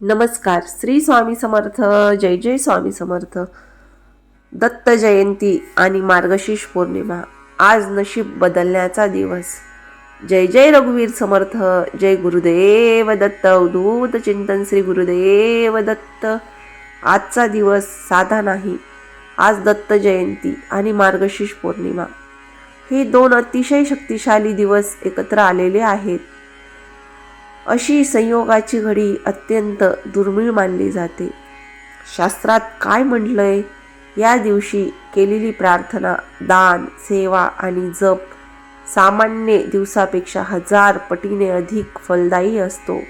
नमस्कार. श्री स्वामी समर्थ जय जय स्वामी समर्थ. दत्त जयंती आणि मार्गशीर्ष पौर्णिमा आज नशीब बदलण्याचा दिवस. जय जय रघुवीर समर्थ जय गुरुदेव दत्त अवधूत चिंतन श्री गुरुदेव दत्त. आजचा दिवस साधा नाही आज दत्त जयंती आणि मार्गशीर्ष पौर्णिमा. हे दोन अतिशय शक्तिशाली दिवस एकत्र आलेले आहेत. अशी संयोगाची घडी अत्यंत दुर्मिळ मानली जाते. शास्त्रात काय म्हटलंय? या दिवशी केलेली प्रार्थना दान सेवा आणि जप सामान्य दिवसापेक्षा हजार पटीने अधिक फलदायी असतो.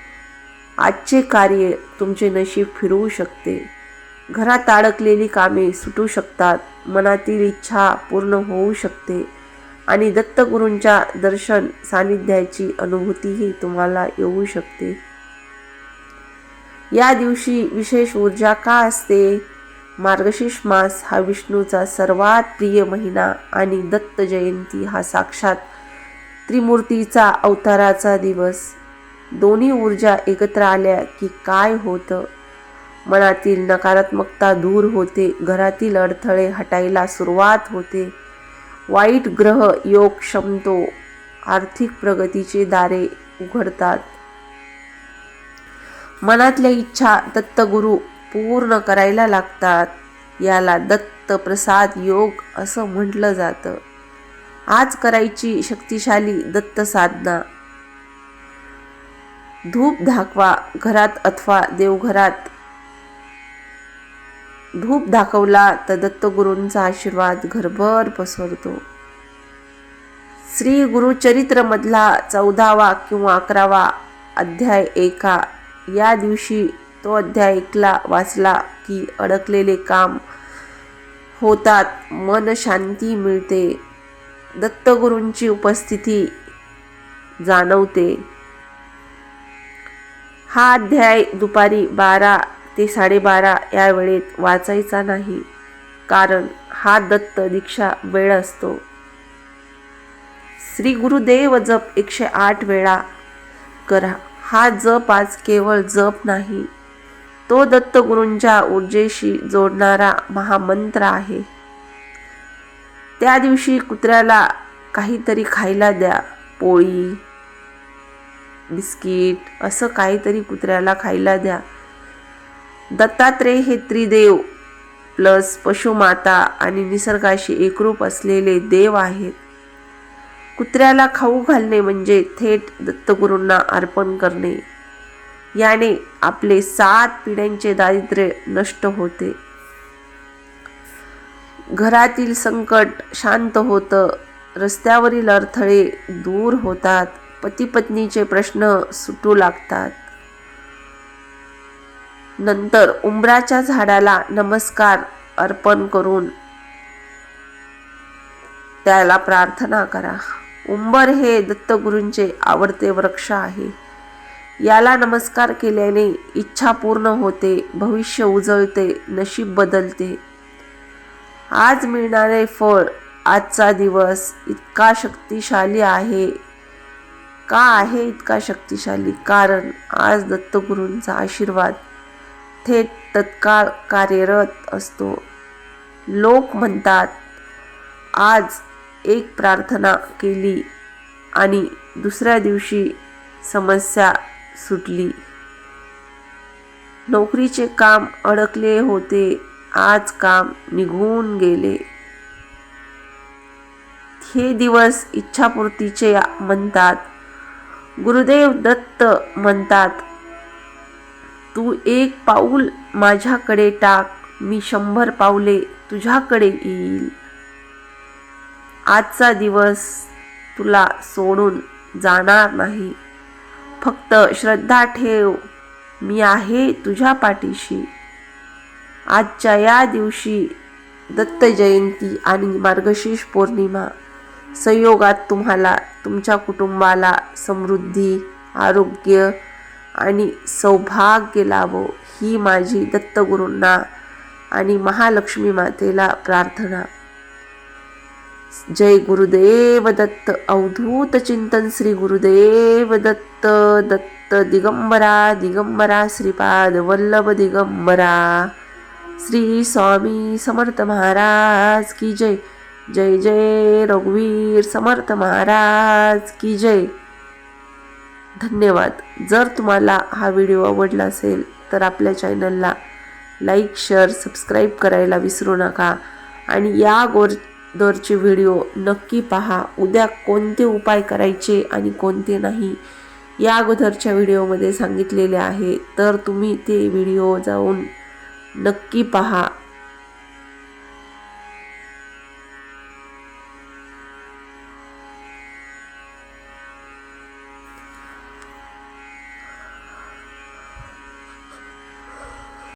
आजचे कार्य तुमचे नशीब फिरवू शकते. घरात अडकलेली कामे सुटू शकतात. मनातील इच्छा पूर्ण होऊ शकते. आणि दत्तगुरूंच्या दर्शन सानिध्याची अनुभूतीही तुम्हाला येऊ शकते. या दिवशी विशेष ऊर्जा का असते? मार्गशीर्ष मास हा विष्णूचा सर्वात प्रिय महिना आणि दत्त जयंती हा साक्षात त्रिमूर्तीचा अवताराचा दिवस. दोन्ही ऊर्जा एकत्र आल्या की काय होतं? मनातील नकारात्मकता दूर होते घरातील अडथळे हटायला सुरुवात होते. वाईट ग्रह योग क्षमतो आर्थिक प्रगतीचे दारे उघडतात. मनातल्या इच्छा दत्तगुरु पूर्ण करायला लागतात. याला दत्त प्रसाद योग असं म्हटलं जातं. आज करायची शक्तिशाली दत्त साधना. धूप धाकवा घरात अथवा देवघरात धूप दाखवला तर दत्तगुरूंचा आशीर्वाद घरभर पसरतो. श्री गुरुचरित्रमधला चौदावा किंवा अकरावा अध्याय एका या दिवशी तो अध्याय ऐकला वाचला की अडकलेले काम होतात मन शांती मिळते. दत्तगुरूंची उपस्थिती जाणवते. हा अध्याय दुपारी बारा ते साडेबारा या वेळेत वाचायचा नाही कारण हा दत्त दीक्षा वेळ असतो. श्री गुरुदेव जप एकशे आठ वेळा करा. हा जप आज केवळ जप नाही तो दत्तगुरूंच्या ऊर्जेशी जोडणारा महामंत्र आहे. त्या दिवशी कुत्र्याला काहीतरी खायला द्या पोळी बिस्किट असं काहीतरी कुत्र्याला खायला द्या. दत्तात्रेय हे त्रिदेव प्लस पशुमाता आणि निसर्गाशी एकरूप असलेले देव आहेत. कुत्र्याला खाऊ घालणे म्हणजे थेट दत्तगुरूंना अर्पण करणे. याने आपले सात पिढ्यांचे दारिद्र्य नष्ट होते. घरातील संकट शांत होतं. रस्त्यावरील अडथळे दूर होतात. पतीपत्नीचे प्रश्न सुटू लागतात. नंतर उंबराच्या झाडाला नमस्कार अर्पण करून त्याला प्रार्थना करा. उंबर हे दत्तगुरूंचे आवडते वृक्ष आहे. याला नमस्कार केल्याने इच्छा पूर्ण होते भविष्य उजळते नशीब बदलते. आज मिळणारे फळ आजचा दिवस इतका शक्तिशाली आहे. का आहे इतका शक्तिशाली? कारण आज दत्तगुरूंचा आशीर्वाद थेट तत्काळ कार्यरत असतो. लोक म्हणतात आज एक प्रार्थना केली आणि दुसऱ्या दिवशी समस्या सुटली. नोकरीचे काम अडकले होते आज काम निघून गेले. हे दिवस इच्छापूर्तीचे म्हणतात गुरुदेव दत्त म्हणतात तू एक पाऊल माझ्याकडे टाक मी शंभर पावले तुझ्याकडे येईल. आजचा दिवस तुला सोडून जाणार नाही. फक्त श्रद्धा ठेव मी आहे तुझ्या पाठीशी. आजच्या या दिवशी दत्त जयंती आणि मार्गशीर्ष पौर्णिमा संयोगात तुम्हाला तुमच्या कुटुंबाला समृद्धी आरोग्य आणि सौभाग्य लाभो ही माझी दत्तगुरूंना आणि महालक्ष्मी मातेला प्रार्थना. जय गुरुदेव दत्त अवधूत चिंतन श्री गुरुदेव दत्त दत्त दिगंबरा दिगंबरा श्रीपाद वल्लभ दिगंबरा. श्री स्वामी समर्थ महाराज की जय. जय जय रघुवीर समर्थ महाराज की जय. धन्यवाद. जर तुम्हाला हा व्हिडिओ आवडला असेल तर आपल्या चॅनलला लाईक शेअर सबस्क्राईब करायला विसरू नका आणि या गोर दरचे व्हिडिओ नक्की पहा. उद्या कोणते उपाय करायचे आणि कोणते नाही या अगोदरच्या व्हिडिओमध्ये सांगितलेले आहे. तर तुम्ही ते व्हिडिओ जाऊन नक्की पहा.